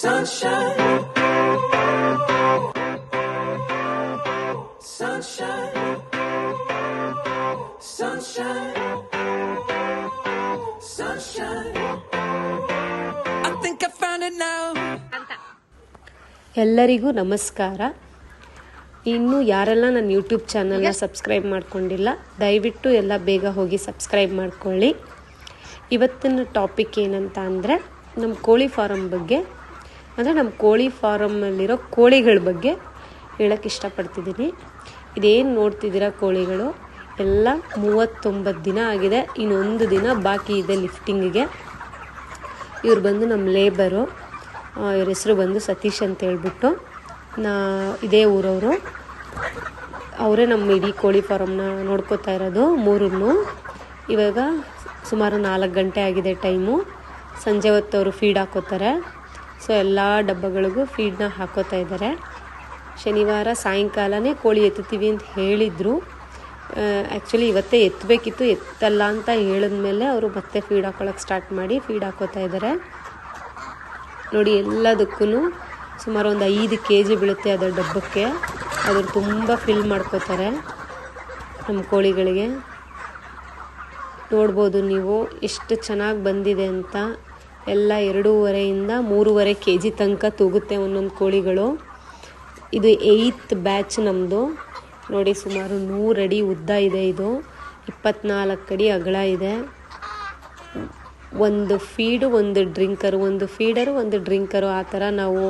Sunshine. ಎಲ್ಲರಿಗೂ ನಮಸ್ಕಾರ. ಇನ್ನು ಯಾರೆಲ್ಲ ನನ್ನ ಯೂಟ್ಯೂಬ್ ಚಾನಲ್ನ ಸಬ್ಸ್ಕ್ರೈಬ್ ಮಾಡ್ಕೊಂಡಿಲ್ಲ, ದಯವಿಟ್ಟು ಎಲ್ಲ ಬೇಗ ಹೋಗಿ ಸಬ್ಸ್ಕ್ರೈಬ್ ಮಾಡ್ಕೊಳ್ಳಿ. ಇವತ್ತಿನ ಟಾಪಿಕ್ ಏನಂತ ಅಂದರೆ ನಮ್ಮ ಕೋಳಿ ಫಾರಮ್ ಬಗ್ಗೆ ಅಂದರೆ ನಮ್ಮ ಕೋಳಿ ಫಾರಮ್ಮಲ್ಲಿರೋ ಕೋಳಿಗಳ ಬಗ್ಗೆ ಹೇಳಕ್ಕೆ ಇಷ್ಟಪಡ್ತಿದ್ದೀನಿ. ಇದೇನು ನೋಡ್ತಿದ್ದೀರಾ ಕೋಳಿಗಳು? ಎಲ್ಲ ಮೂವತ್ತೊಂಬತ್ತು ದಿನ ಆಗಿದೆ. ಇನ್ನೊಂದು ದಿನ ಬಾಕಿ ಇದೆ ಲಿಫ್ಟಿಂಗಿಗೆ ಇವ್ರು ಬಂದು ನಮ್ಮ ಲೇಬರು ಇವ್ರ ಹೆಸರು ಬಂದು ಸತೀಶ್ ಅಂತ ಹೇಳ್ಬಿಟ್ಟು. ನಾ, ಇದೇ ಊರವರು. ಅವರೇ ನಮ್ಮ ಇಡೀ ಕೋಳಿ ಫಾರಮ್ನ ನೋಡ್ಕೋತಾ ಇರೋದು, ಮೂರನ್ನು. ಇವಾಗ ಸುಮಾರು ನಾಲ್ಕು ಗಂಟೆ ಆಗಿದೆ ಟೈಮು ಸಂಜೆ ಹೊತ್ತು ಅವರು ಫೀಡ್ ಹಾಕೋತಾರೆ. ಸೊ ಎಲ್ಲ ಡಬ್ಬಗಳಿಗೂ ಫೀಡ್ನ ಹಾಕೋತಾ ಇದ್ದಾರೆ. ಶನಿವಾರ ಸಾಯಂಕಾಲನೇ ಕೋಳಿ ಎತ್ತುತ್ತೀವಿ ಅಂತ ಹೇಳಿದರು. ಆ್ಯಕ್ಚುಲಿ ಇವತ್ತೇ ಎತ್ತಬೇಕಿತ್ತು ಎತ್ತಲ್ಲ ಅಂತ ಹೇಳಿದ್ಮೇಲೆ ಅವರು ಮತ್ತೆ ಫೀಡ್ ಹಾಕೊಳಕ್ಕೆ ಸ್ಟಾರ್ಟ್ ಮಾಡಿ ಫೀಡ್ ಹಾಕೋತಾ ಇದ್ದಾರೆ. ನೋಡಿ ಎಲ್ಲದಕ್ಕೂ ಸುಮಾರು ಒಂದು ಐದು ಕೆ ಜಿ ಬೀಳುತ್ತೆ ಅದರ ಡಬ್ಬಕ್ಕೆ. ಅದ್ರ ತುಂಬ ಫಿಲ್ ಮಾಡ್ಕೋತಾರೆ ನಮ್ಮ ಕೋಳಿಗಳಿಗೆ. ನೋಡ್ಬೋದು ನೀವು ಎಷ್ಟು ಚೆನ್ನಾಗಿ ಬಂದಿದೆ ಅಂತ ಎಲ್ಲ ಎರಡೂವರೆಯಿಂದ ಮೂರುವರೆ ಕೆ ಜಿ ತನಕ ತೂಗುತ್ತೆ ಒಂದೊಂದು ಕೋಳಿಗಳು. ಇದು ಏಯ್ತ್ ಬ್ಯಾಚ್ ನಮ್ಮದು ನೋಡಿ, ಸುಮಾರು ನೂರಡಿ ಉದ್ದ ಇದೆ ಇದು. ಇಪ್ಪತ್ನಾಲ್ಕು ಅಡಿ ಅಗಲ ಇದೆ. ಒಂದು ಫೀಡು ಒಂದು ಡ್ರಿಂಕರು ಒಂದು ಫೀಡರು ಒಂದು ಡ್ರಿಂಕರು ಆ ಥರ ನಾವು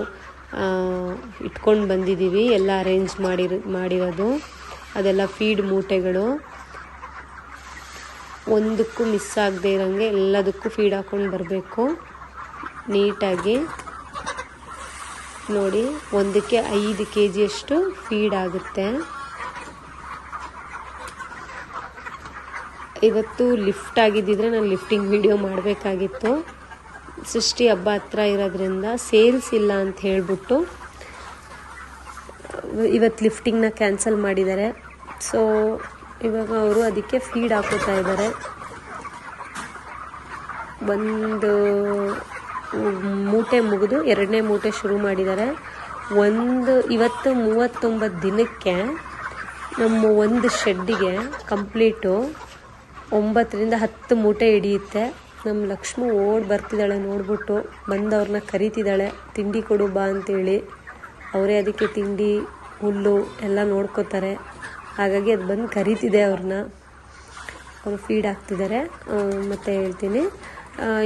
ಇಟ್ಕೊಂಡು ಬಂದಿದ್ದೀವಿ. ಎಲ್ಲ ಅರೇಂಜ್ ಮಾಡಿರೋ, ಮಾಡಿರೋದು. ಅದೆಲ್ಲ ಫೀಡ್ ಮೂಟೆಗಳು. ಒಂದಕ್ಕೂ ಮಿಸ್ ಆಗದೆ ಇರೋಂಗೆ ಎಲ್ಲದಕ್ಕೂ ಫೀಡ್ ಹಾಕೊಂಡು ಬರಬೇಕು. ನೀಟಾಗಿ. ನೋಡಿ, ಒಂದಕ್ಕೆ ಐದು ಕೆ ಜಿಯಷ್ಟು ಫೀಡ್ ಆಗುತ್ತೆ. ಇವತ್ತು ಲಿಫ್ಟ್ ಆಗಿದ್ದಿದ್ರೆ ನಾನು ಲಿಫ್ಟಿಂಗ್ ವಿಡಿಯೋ ಮಾಡಬೇಕಾಗಿತ್ತು. ಸೃಷ್ಟಿ ಹಬ್ಬ ಹತ್ರ ಇರೋದ್ರಿಂದ ಸೇಲ್ಸ್ ಇಲ್ಲ ಅಂತ ಹೇಳ್ಬಿಟ್ಟು ಇವತ್ತು ಲಿಫ್ಟಿಂಗ್ನ ಕ್ಯಾನ್ಸಲ್ ಮಾಡಿದ್ದಾರೆ. ಸೊ ಇವಾಗ ಅವರು ಅದಕ್ಕೆ ಫೀಡ್ ಹಾಕೋತಾ ಇದ್ದಾರೆ ಒಂದು ಮೂಟೆ ಮುಗಿದು ಎರಡನೇ ಮೂಟೆ ಶುರು ಮಾಡಿದ್ದಾರೆ ಒಂದು ಇವತ್ತು ಮೂವತ್ತೊಂಬತ್ತು ದಿನಕ್ಕೆ ನಮ್ಮ ಒಂದು ಶೆಡ್ಡಿಗೆ ಕಂಪ್ಲೀಟು ಒಂಬತ್ತರಿಂದ ಹತ್ತು ಮೂಟೆ ಹಿಡಿಯುತ್ತೆ. ನಮ್ಮ ಲಕ್ಷ್ಮಿ ಓಡ್ ಬರ್ತಿದ್ದಾಳೆ ನೋಡ್ಬಿಟ್ಟು ಬಂದವ್ರನ್ನ ಕರಿತಿದ್ದಾಳೆ. ತಿಂಡಿ ಕೊಡು ಬಾ ಅಂತೇಳಿ. ಅವರೇ ಅದಕ್ಕೆ ತಿಂಡಿ, ಹುಲ್ಲು ಎಲ್ಲ ನೋಡ್ಕೋತಾರೆ. ಹಾಗಾಗಿ ಅದು ಬಂದು ಕರೀತಿದೆ ಅವ್ರನ್ನ ಅವರು ಫೀಡ್ ಆಗ್ತಿದ್ದಾರೆ ಮತ್ತು ಹೇಳ್ತೀನಿ.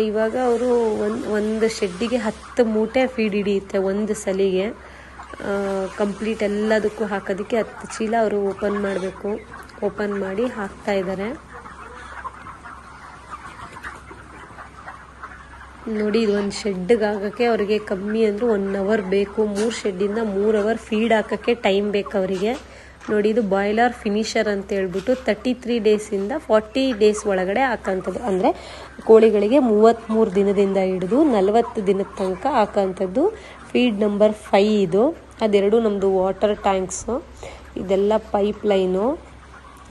ಇವಾಗ ಅವರು ಒಂದು ಒಂದು ಶೆಡ್ಡಿಗೆ ಹತ್ತು ಮೂಟೆ ಫೀಡ್ ಹಿಡಿಯುತ್ತೆ ಒಂದು ಸಲಿಗೆ. ಕಂಪ್ಲೀಟ್ ಎಲ್ಲದಕ್ಕೂ ಹಾಕೋದಕ್ಕೆ ಹತ್ತು ಚೀಲ ಅವರು ಓಪನ್ ಮಾಡಬೇಕು. ಓಪನ್ ಮಾಡಿ ಹಾಕ್ತಾ ಇದ್ದಾರೆ ನೋಡಿ, ಇದು ಒಂದು ಶೆಡ್ಗೆ ಹಾಕೋಕ್ಕೆ ಅವರಿಗೆ ಕಮ್ಮಿ ಅಂದರೂ ಒನ್ ಅವರ್ ಬೇಕು. ಮೂರು ಶೆಡ್ಡಿಂದ ಮೂರು ಅವರ್ ಫೀಡ್ ಹಾಕೋಕ್ಕೆ ಟೈಮ್ ಬೇಕು ಅವರಿಗೆ. ನೋಡಿ, ಇದು ಬಾಯ್ಲರ್ ಫಿನಿಷರ್ ಅಂತ ಹೇಳ್ಬಿಟ್ಟು ತರ್ಟಿ ತ್ರೀ ಡೇಸಿಂದ ಫಾರ್ಟಿ ಡೇಸ್ ಒಳಗಡೆ ಹಾಕೋಂಥದ್ದು ಅಂದರೆ ಕೋಳಿಗಳಿಗೆ ಮೂವತ್ತ್ಮೂರು ದಿನದಿಂದ ಹಿಡಿದು ನಲವತ್ತು ದಿನದ ತನಕ ಹಾಕೋಂಥದ್ದು ಫೀಡ್ ನಂಬರ್ ಫೈ ಇದು. ಅದೆರಡು ನಮ್ಮದು ವಾಟರ್ ಟ್ಯಾಂಕ್ಸು ಇದೆಲ್ಲ ಪೈಪ್ ಲೈನು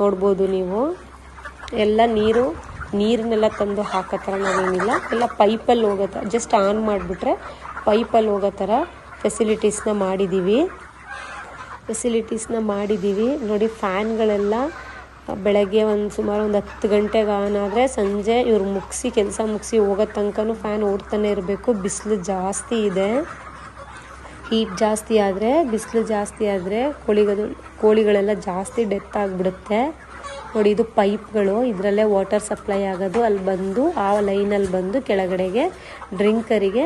ನೋಡ್ಬೋದು ನೀವು. ಎಲ್ಲ ನೀರು ನೀರನ್ನೆಲ್ಲ ತಂದು ಹಾಕೋ ಥರ ನಾವೇನಿಲ್ಲ. ಎಲ್ಲ ಪೈಪಲ್ಲಿ ಹೋಗೋ ಥರ ಜಸ್ಟ್ ಆನ್ ಮಾಡಿಬಿಟ್ರೆ ಪೈಪಲ್ಲಿ ಹೋಗೋ ಥರ ಫೆಸಿಲಿಟೀಸ್ನ ಮಾಡಿದ್ದೀವಿ ಫೆಸಿಲಿಟೀಸ್ನ ಮಾಡಿದ್ದೀವಿ ನೋಡಿ, ಫ್ಯಾನ್ಗಳೆಲ್ಲ ಬೆಳಗ್ಗೆ ಒಂದು ಸುಮಾರು ಒಂದು ಹತ್ತು ಗಂಟೆಗೆ ಆನ್ ಆದರೆ ಸಂಜೆ ಇವ್ರು ಮುಗಿಸಿ, ಕೆಲಸ ಮುಗಿಸಿ ಹೋಗೋ ತನಕನೂ ಫ್ಯಾನ್ ಓಡ್ತಾನೆ ಇರಬೇಕು. ಬಿಸಿಲು ಜಾಸ್ತಿ ಇದೆ. ಹೀಟ್ ಜಾಸ್ತಿ ಆದರೆ, ಬಿಸಿಲು ಜಾಸ್ತಿ ಆದರೆ ಕೋಳಿಗದು ಕೋಳಿಗಳೆಲ್ಲ ಜಾಸ್ತಿ ಡೆತ್ ಆಗಿಬಿಡುತ್ತೆ. ನೋಡಿ, ಇದು ಪೈಪ್ಗಳು. ಇದರಲ್ಲೇ ವಾಟರ್ ಸಪ್ಲೈ ಆಗೋದು. ಅಲ್ಲಿ ಬಂದು, ಆ ಲೈನಲ್ಲಿ ಬಂದು ಕೆಳಗಡೆಗೆ ಡ್ರಿಂಕರಿಗೆ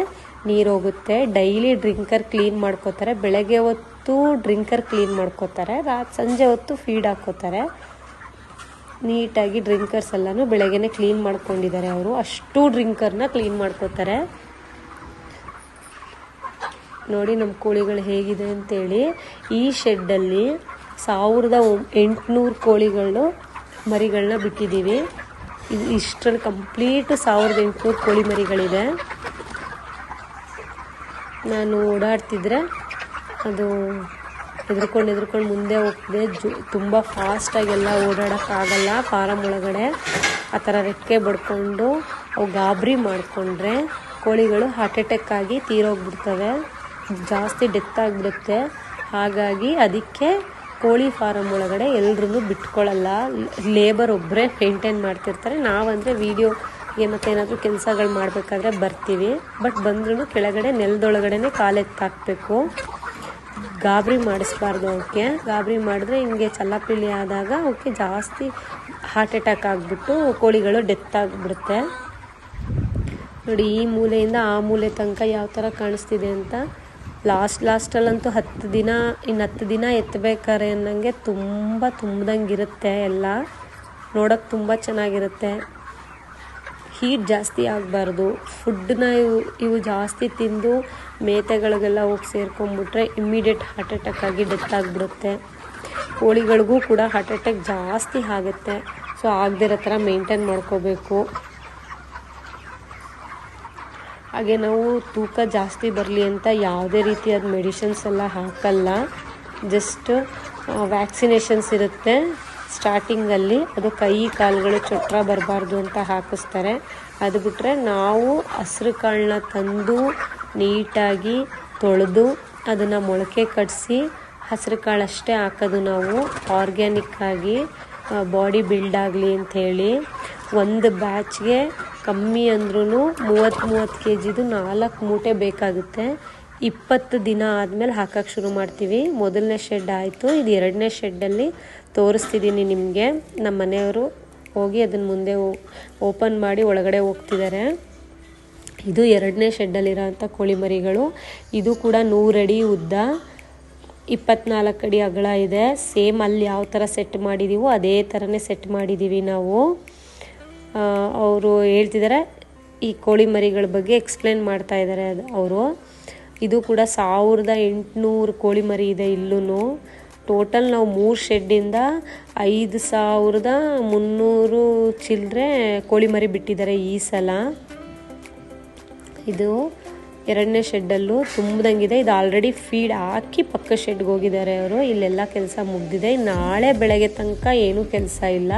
ನೀರು ಹೋಗುತ್ತೆ. ಡೈಲಿ ಡ್ರಿಂಕರ್ ಕ್ಲೀನ್ ಮಾಡ್ಕೋತಾರೆ. ಬೆಳಗ್ಗೆ ಹೊತ್ತು ಡ್ರಿಂಕರ್ ಕ್ಲೀನ್ ಮಾಡ್ಕೋತಾರೆ. ರಾತ್ ಸಂಜೆ ಹೊತ್ತು ಫೀಡ್ ಹಾಕೋತಾರೆ. ನೀಟಾಗಿ ಡ್ರಿಂಕರ್ಸ್ ಎಲ್ಲನೂ ಬೆಳಗ್ಗೆನೆ ಕ್ಲೀನ್ ಮಾಡ್ಕೊಂಡಿದ್ದಾರೆ ಅವರು. ಅಷ್ಟು ಡ್ರಿಂಕರ್ನ ಕ್ಲೀನ್ ಮಾಡ್ಕೋತಾರೆ. ನೋಡಿ ನಮ್ಮ ಕೋಳಿಗಳು ಹೇಗಿದೆ ಅಂತೇಳಿ. ಈ ಶೆಡ್ಡಲ್ಲಿ ಸಾವಿರದ ಎಂಟುನೂರು ಕೋಳಿಗಳು ಮರಿಗಳನ್ನ ಬಿಟ್ಟಿದ್ದೀವಿ ಇದು ಇಷ್ಟರಲ್ಲಿ ಕಂಪ್ಲೀಟ್ ಸಾವಿರದ ಎಂಟುನೂರು ಕೋಳಿ ಮರಿಗಳಿದೆ. ನಾನು ಓಡಾಡ್ತಿದ್ರೆ ಅದು ಹೆದ್ರ್ಕೊಂಡು ಹೆದ್ರ್ಕೊಂಡು ಮುಂದೆ ಹೋಗ್ತಿದೆ. ಜು, ತುಂಬ ಫಾಸ್ಟಾಗೆಲ್ಲ ಓಡಾಡೋಕ್ಕಾಗಲ್ಲ ಫಾರಮ್ ಒಳಗಡೆ ಆ ಥರ ರೆಕ್ಕೆ ಬಡ್ಕೊಂಡು ಅವು ಗಾಬರಿ ಮಾಡಿಕೊಂಡ್ರೆ ಕೋಳಿಗಳು ಹಾರ್ಟ್ ಅಟ್ಯಾಕ್ ಆಗಿ ತೀರೋಗ್ಬಿಡ್ತವೆ ಜಾಸ್ತಿ ಡೆತ್ ಆಗಿಬಿಡುತ್ತೆ. ಹಾಗಾಗಿ ಅದಕ್ಕೆ ಕೋಳಿ ಫಾರಮ್ ಒಳಗಡೆ ಎಲ್ರೂ ಬಿಟ್ಕೊಳ್ಳಲ್ಲ ಲೇಬರ್ ಒಬ್ಬರೇ ಮೇಂಟೈನ್ ಮಾಡ್ತಿರ್ತಾರೆ. ನಾವಂದರೆ ವೀಡಿಯೋಗೆ ಮತ್ತು ಏನಾದರೂ ಕೆಲಸಗಳು ಮಾಡಬೇಕಾದ್ರೆ ಬರ್ತೀವಿ. ಬಟ್ ಬಂದ್ರೂ ಕೆಳಗಡೆ ನೆಲದೊಳಗಡೆ ಕಾಲೆತ್ತಾಕಬೇಕು ಗಾಬರಿ ಮಾಡಿಸ್ಬಾರ್ದು ಅವಕ್ಕೆ ಗಾಬರಿ ಮಾಡಿದ್ರೆ ಹಿಂಗೆ ಚಲ್ಲಾಪಿಲ್ಲಿ ಆದಾಗ ಅವಕ್ಕೆ ಜಾಸ್ತಿ ಹಾರ್ಟ್ ಅಟ್ಯಾಕ್ ಆಗಿಬಿಟ್ಟು ಕೋಳಿಗಳು ಡೆತ್ ಆಗಿಬಿಡುತ್ತೆ. ನೋಡಿ, ಈ ಮೂಲೆಯಿಂದ ಆ ಮೂಲೆ ತನಕ ಯಾವ ಥರ ಕಾಣಿಸ್ತಿದೆ ಅಂತ ಲಾಸ್ಟ್, ಲಾಸ್ಟಲ್ಲಂತೂ ಹತ್ತು ದಿನ ಇನ್ನು ಹತ್ತು ದಿನ ಎತ್ತಬೇಕಾರೆ ಅನ್ನಂಗೆ ತುಂಬ ತುಂಬ್ದಂಗಿರುತ್ತೆ ಎಲ್ಲ. ನೋಡೋಕ್ಕೆ ತುಂಬ ಚೆನ್ನಾಗಿರುತ್ತೆ. ಹೀಟ್ ಜಾಸ್ತಿ ಆಗಬಾರ್ದು. ಫುಡ್ಡನ್ನ ಇವು ಇವು ಜಾಸ್ತಿ ತಿಂದು ಮೇತೆಗಳಿಗೆಲ್ಲ ಹೋಗಿ ಸೇರ್ಕೊಂಬಿಟ್ರೆ ಇಮ್ಮಿಡಿಯೇಟ್ ಹಾರ್ಟ್ ಅಟ್ಯಾಕ್ ಆಗಿ ಡೆತ್ ಆಗಿಬಿಡುತ್ತೆ. ಕೋಳಿಗಳಿಗೂ ಕೂಡ ಹಾರ್ಟ್ ಅಟ್ಯಾಕ್ ಜಾಸ್ತಿ ಆಗುತ್ತೆ. ಸೊ ಆಗದಿರೋ ಥರ ಮೇಂಟೈನ್ ಮಾಡ್ಕೋಬೇಕು. ಹಾಗೆ ನಾವು ತೂಕ ಜಾಸ್ತಿ ಬರಲಿ ಅಂತ ಯಾವುದೇ ರೀತಿಯಾದ ಮೆಡಿಷನ್ಸ್ ಎಲ್ಲ ಹಾಕಲ್ಲ. ಜಸ್ಟ್ ವ್ಯಾಕ್ಸಿನೇಷನ್ಸ್ ಇರುತ್ತೆ. ಸ್ಟಾರ್ಟಿಂಗಲ್ಲಿ ಅದು ಕೈ, ಕಾಲುಗಳು ಚೊಟ್ರ ಬರಬಾರ್ದು ಅಂತ ಹಾಕಿಸ್ತಾರೆ. ಅದು ಬಿಟ್ಟರೆ ನಾವು ಹಸ್ರು ಕಾಳನ್ನ ತಂದು ನೀಟಾಗಿ ತೊಳೆದು ಅದನ್ನು ಮೊಳಕೆ ಕಟ್ಟಿಸಿ ಹಸ್ರು ಕಾಳಷ್ಟೇ ಹಾಕೋದು ನಾವು. ಆರ್ಗ್ಯಾನಿಕ್ಕಾಗಿ ಬಾಡಿ ಬಿಲ್ಡ್ ಆಗಲಿ ಅಂಥೇಳಿ ಒಂದು ಬ್ಯಾಚ್ಗೆ ಕಮ್ಮಿ ಅಂದ್ರೂ ಮೂವತ್ತು ಮೂವತ್ತು ಕೆ ಜಿದು ನಾಲ್ಕು ಮೂಟೆ ಬೇಕಾಗುತ್ತೆ. ಇಪ್ಪತ್ತು ದಿನ ಆದಮೇಲೆ ಹಾಕೋಕ್ಕೆ ಶುರು ಮಾಡ್ತೀವಿ. ಮೊದಲನೇ ಶೆಡ್ ಆಯಿತು. ಇದು ಎರಡನೇ ಶೆಡ್ಡಲ್ಲಿ ತೋರಿಸ್ತಿದ್ದೀನಿ ನಿಮಗೆ. ನಮ್ಮ ಮನೆಯವರು ಹೋಗಿ ಅದನ್ನು ಮುಂದೆ ಓಪನ್ ಮಾಡಿ ಒಳಗಡೆ ಹೋಗ್ತಿದ್ದಾರೆ ಇದು ಎರಡನೇ ಶೆಡ್ಡಲ್ಲಿರೋಂಥ ಕೋಳಿ ಮರಿಗಳು ಇದು ಕೂಡ ನೂರಡಿ ಉದ್ದ. ಇಪ್ಪತ್ನಾಲ್ಕು ಅಡಿ ಅಗಲ ಇದೆ. ಸೇಮ್ ಅಲ್ಲಿ ಯಾವ ಥರ ಸೆಟ್ ಮಾಡಿದ್ದೀವೋ ಅದೇ ಥರನೇ ಸೆಟ್ ಮಾಡಿದ್ದೀವಿ ನಾವು. ಅವರು ಹೇಳ್ತಿದ್ದಾರೆ ಈ ಕೋಳಿ ಮರಿಗಳ ಬಗ್ಗೆ ಎಕ್ಸ್ಪ್ಲೇನ್ ಮಾಡ್ತಾ ಇದ್ದಾರೆ ಅವರು. ಇದು ಕೂಡ ಸಾವಿರದ ಎಂಟುನೂರು ಕೋಳಿ ಮರಿ ಇದೆ ಇಲ್ಲೂ ಟೋಟಲ್ ನಾವು ಮೂರು ಶೆಡ್ಡಿಂದ ಐದು ಸಾವಿರದ ಮುನ್ನೂರು ಚಿಲ್ಲರೆ ಕೋಳಿ ಮರಿ ಬಿಟ್ಟಿದ್ದಾರೆ ಈ ಸಲ. ಇದು ಎರಡನೇ ಶೆಡ್ಡಲ್ಲೂ ತುಂಬ್ದಂಗಿದೆ. ಇದು ಆಲ್ರೆಡಿ ಫೀಡ್ ಹಾಕಿ ಪಕ್ಕ ಶೆಡ್ಗೆ ಹೋಗಿದ್ದಾರೆ ಅವರು. ಇಲ್ಲೆಲ್ಲ ಕೆಲಸ ಮುಗ್ದಿದೆ. ನಾಳೆ ಬೆಳಗ್ಗೆ ತನಕ ಏನೂ ಕೆಲಸ ಇಲ್ಲ.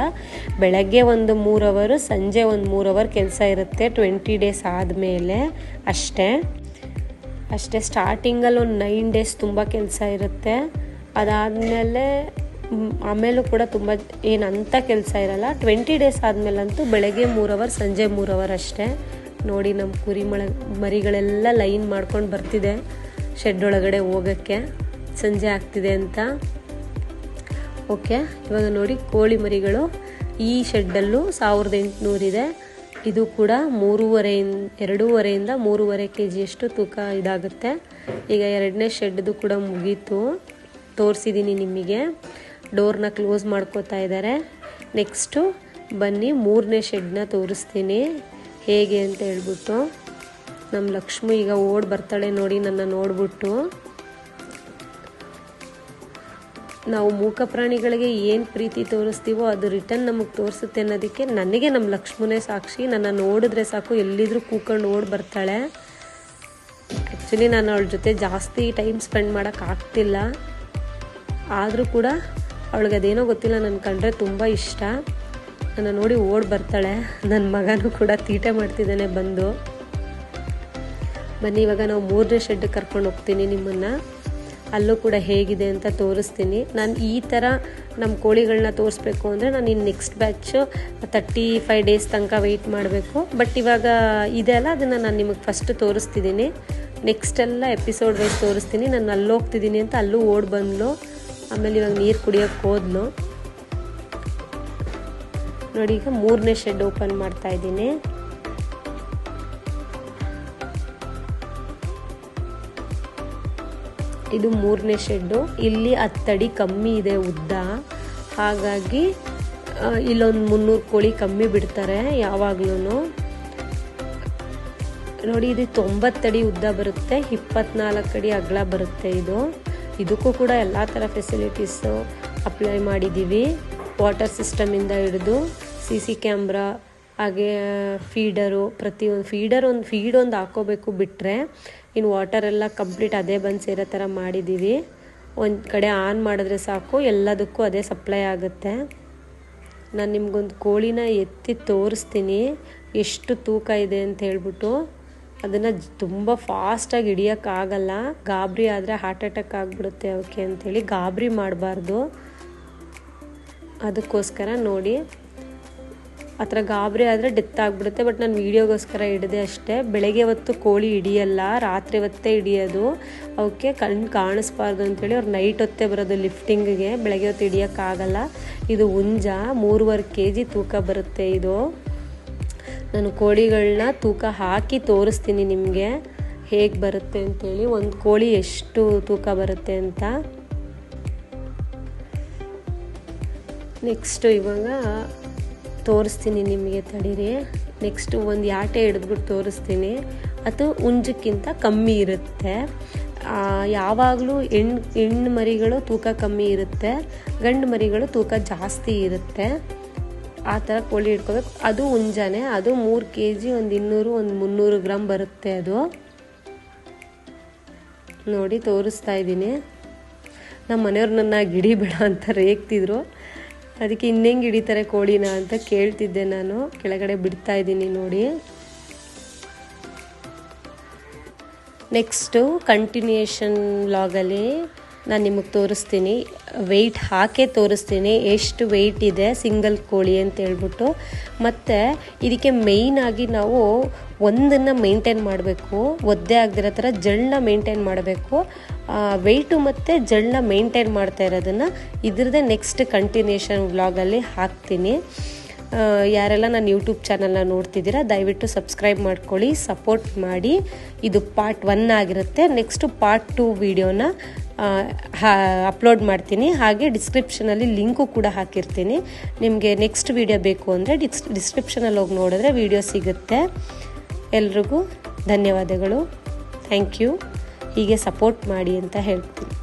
ಬೆಳಗ್ಗೆ ಒಂದು ಮೂರು ಅವರು ಸಂಜೆ ಒಂದು ಮೂರು ಅವರ್ ಕೆಲಸ ಇರುತ್ತೆ. ಟ್ವೆಂಟಿ ಡೇಸ್ ಆದಮೇಲೆ ಅಷ್ಟೇ. ಅಷ್ಟೇ ಸ್ಟಾರ್ಟಿಂಗಲ್ಲಿ ಒಂದು ನೈನ್ ಡೇಸ್ ತುಂಬ ಕೆಲಸ ಇರುತ್ತೆ. ಅದಾದಮೇಲೆ ಆಮೇಲೂ ಕೂಡ ತುಂಬ ಏನಂತ ಕೆಲಸ ಇರಲ್ಲ. ಟ್ವೆಂಟಿ ಡೇಸ್ ಆದಮೇಲಂತೂ ಬೆಳಗ್ಗೆ ಮೂರು ಅವರ್ ಸಂಜೆ ಮೂರು ಅವರ್ ಅಷ್ಟೇ. ನೋಡಿ ನಮ್ಮ ಕುರಿ ಮಳ ಮರಿಗಳೆಲ್ಲ ಲೈನ್ ಮಾಡ್ಕೊಂಡು ಬರ್ತಿದೆ ಶೆಡ್ ಒಳಗಡೆ ಹೋಗೋಕ್ಕೆ. ಸಂಜೆ ಆಗ್ತಿದೆ ಅಂತ. ಓಕೆ ಇವಾಗ ನೋಡಿ ಕೋಳಿ ಮರಿಗಳು ಈ ಶೆಡ್ಡಲ್ಲೂ ಸಾವಿರದ ಎಂಟುನೂರಿದೆ ಇದು ಕೂಡ ಮೂರುವರೆಯಿಂದ, ಎರಡೂವರೆಯಿಂದ ಮೂರುವರೆ ಕೆ ಜಿಯಷ್ಟು ತೂಕ ಇದಾಗುತ್ತೆ. ಈಗ ಎರಡನೇ ಶೆಡ್ದು ಕೂಡ ಮುಗೀತು. ತೋರಿಸಿದ್ದೀನಿ ನಿಮಗೆ. ಡೋರ್ನ ಕ್ಲೋಸ್ ಮಾಡ್ಕೋತಾ ಇದ್ದಾರೆ. ನೆಕ್ಸ್ಟು ಬನ್ನಿ, ಮೂರನೇ ಶೆಡ್ನ ತೋರಿಸ್ತೀನಿ. ಹೇಗೆ ಅಂತ ಹೇಳ್ಬಿಟ್ಟು. ನಮ್ಮ ಲಕ್ಷ್ಮಿ ಈಗ ಓಡ್ ಬರ್ತಾಳೆ ನೋಡಿ, ನನ್ನ ನೋಡ್ಬಿಟ್ಟು. ನಾವು ಮೂಕ ಪ್ರಾಣಿಗಳಿಗೆ ಏನು ಪ್ರೀತಿ ತೋರಿಸ್ತೀವೋ ಅದು ರಿಟರ್ನ್ ನಮಗೆ ತೋರಿಸುತ್ತೆ ಅನ್ನೋದಕ್ಕೆ ನನಗೆ ನಮ್ಮ ಲಕ್ಷ್ಮಣೇ ಸಾಕ್ಷಿ. ನನ್ನ ನೋಡಿದ್ರೆ ಸಾಕು, ಎಲ್ಲಿದ್ರೂ ಕೂಕೊಂಡು ಓಡಿ ಬರ್ತಾಳೆ. ಆ್ಯಕ್ಚುಲಿ ನಾನು ಅವಳ ಜೊತೆ ಜಾಸ್ತಿ ಟೈಮ್ ಸ್ಪೆಂಡ್ ಮಾಡೋಕ್ಕಾಗ್ತಿಲ್ಲ ಆದರೂ ಕೂಡ ಅವಳಿಗೆ ಅದೇನೋ ಗೊತ್ತಿಲ್ಲ ನನ್ನ ಕಂಡ್ರೆ ತುಂಬ ಇಷ್ಟ. ನನ್ನ ನೋಡಿ ಓಡಿ ಬರ್ತಾಳೆ. ನನ್ನ ಮಗನೂ ಕೂಡ ತೀಟೆ ಮಾಡ್ತಿದ್ದಾನೆ ಬಂದು. ಬನ್ನಿ, ಇವಾಗ ನಾವು ಮೂರನೇ ಶೆಡ್ ಕರ್ಕೊಂಡು ಹೋಗ್ತೀನಿ ನಿಮ್ಮನ್ನು. ಅಲ್ಲೂ ಕೂಡ ಹೇಗಿದೆ ಅಂತ ತೋರಿಸ್ತೀನಿ. ನಾನು ಈ ಥರ ನಮ್ಮ ಕೋಳಿಗಳನ್ನ ತೋರಿಸ್ಬೇಕು ಅಂದರೆ ನಾನು ಇನ್ನು next batch thirty five days ತನಕ ವೆಯ್ಟ್ ಮಾಡಬೇಕು. ಬಟ್ ಇವಾಗ ಇದೆ ಅಲ್ಲ, ಅದನ್ನು ನಾನು ನಿಮಗೆ ಫಸ್ಟ್ ತೋರಿಸ್ತಿದ್ದೀನಿ ನೆಕ್ಸ್ಟ್ ಎಲ್ಲ ಎಪಿಸೋಡ್ ವೈಸ್ ತೋರಿಸ್ತೀನಿ. ನಾನು ಅಲ್ಲಿ ಹೋಗ್ತಿದ್ದೀನಿ ಅಂತ ಅಲ್ಲೂ ಓಡ್ ಬಂದ್ಲು. ಆಮೇಲೆ ಇವಾಗ ನೀರು ಕುಡಿಯೋಕ್ಕೆ ಹೋದ್ಲು. ನೋಡಿ, ಈಗ ಮೂರನೇ ಶೆಡ್ ಓಪನ್ ಮಾಡ್ತಾ ಇದ್ದೀನಿ. ಇದು ಮೂರನೇ ಶೆಡ್ಡು ಇಲ್ಲಿ ಹತ್ತಡಿ ಕಮ್ಮಿ ಇದೆ ಉದ್ದ. ಹಾಗಾಗಿ ಇಲ್ಲೊಂದು ಮುನ್ನೂರು ಕೋಳಿ ಕಮ್ಮಿ ಬಿಡ್ತಾರೆ ಯಾವಾಗ್ಲೂ ನೋಡಿ, ಇದು ತೊಂಬತ್ತಡಿ ಉದ್ದ ಬರುತ್ತೆ, ಇಪ್ಪತ್ನಾಲ್ಕು ಅಡಿ ಅಗಲ ಬರುತ್ತೆ ಇದು. ಇದಕ್ಕೂ ಕೂಡ ಎಲ್ಲ ಥರ ಫೆಸಿಲಿಟೀಸು ಅಪ್ಲೈ ಮಾಡಿದ್ದೀವಿ ವಾಟರ್ ಸಿಸ್ಟಮಿಂದ ಹಿಡಿದು ಸಿ ಸಿ ಕ್ಯಾಮ್ರಾ ಹಾಗೆ ಫೀಡರು ಪ್ರತಿಯೊಂದು ಫೀಡರ್ ಒಂದು ಫೀಡ್ ಒಂದು ಹಾಕೋಬೇಕು ಬಿಟ್ಟರೆ ಇನ್ನು ಎಲ್ಲ ಕಂಪ್ಲೀಟ್ ಅದೇ ಬಂದು ಸೇರೋ ಥರ ಮಾಡಿದ್ದೀವಿ ಒಂದು ಕಡೆ ಆನ್ ಮಾಡಿದ್ರೆ ಸಾಕು, ಎಲ್ಲದಕ್ಕೂ ಅದೇ ಸಪ್ಲೈ ಆಗುತ್ತೆ. ನಾನು ನಿಮ್ಗೊಂದು ಕೋಳಿನ ಎತ್ತಿ ತೋರಿಸ್ತೀನಿ, ಎಷ್ಟು ತೂಕ ಇದೆ ಅಂತ ಹೇಳ್ಬಿಟ್ಟು. ಅದನ್ನು ತುಂಬ ಫಾಸ್ಟಾಗಿ ಹಿಡಿಯೋಕ್ಕಾಗಲ್ಲ. ಗಾಬರಿ ಆದರೆ ಹಾರ್ಟ್ ಅಟ್ಯಾಕ್ ಆಗಿಬಿಡುತ್ತೆ ಅವಕ್ಕೆ ಅಂಥೇಳಿ ಗಾಬರಿ ಮಾಡಬಾರ್ದು. ಅದಕ್ಕೋಸ್ಕರ ನೋಡಿ. ಆ ಥರ ಗಾಬರಿ ಆದರೆ ಡೆತ್ ಆಗಿಬಿಡುತ್ತೆ. ಬಟ್ ನಾನು ವೀಡಿಯೋಗೋಸ್ಕರ ಹಿಡಿದೆ ಅಷ್ಟೇ. ಬೆಳಗ್ಗೆ ಹೊತ್ತು ಕೋಳಿ ಹಿಡಿಯಲ್ಲ, ರಾತ್ರಿ ಹೊತ್ತೇ ಹಿಡಿಯೋದು. ಅವಕ್ಕೆ ಕಣ್ಣು ಕಾಣಿಸ್ಬಾರ್ದು ಅಂತೇಳಿ ಅವ್ರು ನೈಟ್ ಹೊತ್ತೇ ಬರೋದು ಲಿಫ್ಟಿಂಗಿಗೆ ಬೆಳಗ್ಗೆ ಹೊತ್ತು ಹಿಡಿಯೋಕ್ಕಾಗಲ್ಲ. ಇದು ಹುಂಜ ಮೂರುವರೆ ಕೆ ಜಿ ತೂಕ ಬರುತ್ತೆ ಇದು. ನಾನು ಕೋಳಿಗಳನ್ನ ತೂಕ ಹಾಕಿ ತೋರಿಸ್ತೀನಿ ನಿಮಗೆ. ಹೇಗೆ ಬರುತ್ತೆ ಅಂತೇಳಿ. ಒಂದು ಕೋಳಿ ಎಷ್ಟು ತೂಕ ಬರುತ್ತೆ ಅಂತ. ನೆಕ್ಸ್ಟು ಇವಾಗ ತೋರಿಸ್ತೀನಿ ನಿಮಗೆ ತಡೀರಿ. ನೆಕ್ಸ್ಟು ಒಂದು ಯಾಟೆ ಹಿಡಿದ್ಬಿಟ್ಟು ತೋರಿಸ್ತೀನಿ. ಅದು ಹುಂಜಕ್ಕಿಂತ ಕಮ್ಮಿ ಇರುತ್ತೆ. ಯಾವಾಗಲೂ ಹೆಣ್ಣು ಹೆಣ್ಣು ಮರಿಗಳು ತೂಕ ಕಮ್ಮಿ ಇರುತ್ತೆ. ಗಂಡು ಮರಿಗಳು ತೂಕ ಜಾಸ್ತಿ ಇರುತ್ತೆ. ಆ ಥರ ಕೋಳಿ ಇಟ್ಕೋಬೇಕು ಅದು ಹುಂಜಾನೆ ಅದು ಮೂರು ಕೆ ಜಿ ಒಂದು ಇನ್ನೂರು, ಒಂದು ಮುನ್ನೂರು ಗ್ರಾಮ್ ಬರುತ್ತೆ ಅದು. ನೋಡಿ ತೋರಿಸ್ತಾ ಇದ್ದೀನಿ. ನಮ್ಮ ಮನೆಯವ್ರು ನನ್ನ ಗಿಡಿಬೇಡ ಅಂತ ರೇಗ್ತಿದ್ರು. ಅದಕ್ಕೆ ಇನ್ನೆಂಗೆ ಹಿಡಿತಾರೆ ಕೋಳಿನ ಅಂತ ಕೇಳ್ತಿದ್ದೆ ನಾನು. ಕೆಳಗಡೆ ಬಿಡ್ತಾ ಇದ್ದೀನಿ ನೋಡಿ. ನೆಕ್ಸ್ಟು ಕಂಟಿನ್ಯೂಯೇಷನ್ ಲಾಗಲ್ಲಿ ನಾನು ನಿಮಗೆ ತೋರಿಸ್ತೀನಿ. ವೆಯ್ಟ್ ಹಾಕೇ ತೋರಿಸ್ತೀನಿ. ಎಷ್ಟು ವೆಯ್ಟ್ ಇದೆ ಸಿಂಗಲ್ ಕೋಳಿ ಅಂತ ಹೇಳ್ಬಿಟ್ಟು. ಮತ್ತು ಇದಕ್ಕೆ ಮೇಯ್ನಾಗಿ ನಾವು ಒಂದನ್ನು ಮೇಂಟೈನ್ ಮಾಡಬೇಕು. ಒದ್ದೆ ಆಗದಿರೋ ಥರ ಜಳ್ಳನ್ನ ಮೇಂಟೈನ್ ಮಾಡಬೇಕು. ವೆಯ್ಟು ಮತ್ತು ಜಳ್ಳನ್ನ ಮೇಂಟೈನ್ ಮಾಡ್ತಾ ಇರೋದನ್ನು ಇದ್ರದ್ದೇ ನೆಕ್ಸ್ಟ್ ಕಂಟಿನ್ಯೂಷನ್ ವ್ಲಾಗಲ್ಲಿ ಹಾಕ್ತೀನಿ. ಯಾರೆಲ್ಲ ನನ್ನ ಯೂಟ್ಯೂಬ್ ಚಾನಲ್ನ ನೋಡ್ತಿದ್ದೀರಾ, ದಯವಿಟ್ಟು ಸಬ್ಸ್ಕ್ರೈಬ್ ಮಾಡ್ಕೊಳ್ಳಿ ಸಪೋರ್ಟ್ ಮಾಡಿ. ಇದು ಪಾರ್ಟ್ ಒನ್ ಆಗಿರುತ್ತೆ. ನೆಕ್ಸ್ಟು ಪಾರ್ಟ್ ಟು ವಿಡಿಯೋನ ಅಪ್ಲೋಡ್ ಮಾಡ್ತೀನಿ. ಹಾಗೆ ಡಿಸ್ಕ್ರಿಪ್ಷನಲ್ಲಿ ಲಿಂಕು ಕೂಡ ಹಾಕಿರ್ತೀನಿ. ನಿಮಗೆ ನೆಕ್ಸ್ಟ್ ವಿಡಿಯೋ ಬೇಕು ಅಂದರೆ ಡಿಸ್ ಡಿಸ್ಕ್ರಿಪ್ಷನಲ್ಲಿ ಹೋಗಿ ನೋಡಿದ್ರೆ ವಿಡಿಯೋ ಸಿಗುತ್ತೆ. ಎಲ್ರಿಗೂ ಧನ್ಯವಾದಗಳು. ಥ್ಯಾಂಕ್ ಯು ಹೀಗೆ ಸಪೋರ್ಟ್ ಮಾಡಿ ಅಂತ ಹೇಳ್ತೀನಿ.